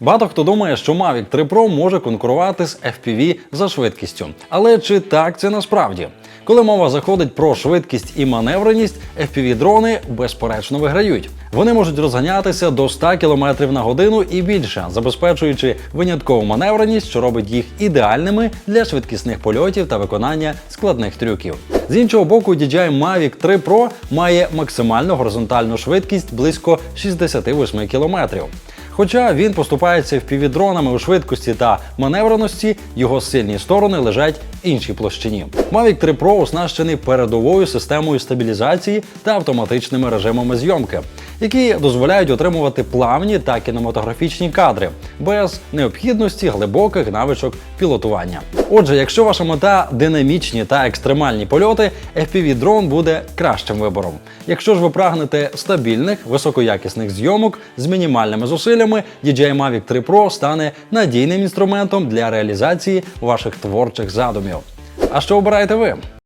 Багато хто думає, що Mavic 3 Pro може конкурувати з FPV за швидкістю. Але чи так це насправді? Коли мова заходить про швидкість і маневреність, FPV-дрони безперечно виграють. Вони можуть розганятися до 100 км на годину і більше, забезпечуючи виняткову маневреність, що робить їх ідеальними для швидкісних польотів та виконання складних трюків. З іншого боку, DJI Mavic 3 Pro має максимальну горизонтальну швидкість близько 68 км. Хоча він поступається впівдронами у швидкості та маневреності, його сильні сторони лежать іншій площині. Mavic 3 Pro оснащений передовою системою стабілізації та автоматичними режимами зйомки, які дозволяють отримувати плавні та кінематографічні кадри без необхідності глибоких навичок пілотування. Отже, якщо ваша мета динамічні та екстремальні польоти, FPV-дрон буде кращим вибором. Якщо ж ви прагнете стабільних, високоякісних зйомок з мінімальними зусиллями, DJI Mavic 3 Pro стане надійним інструментом для реалізації ваших творчих задумів. А що обираєте ви?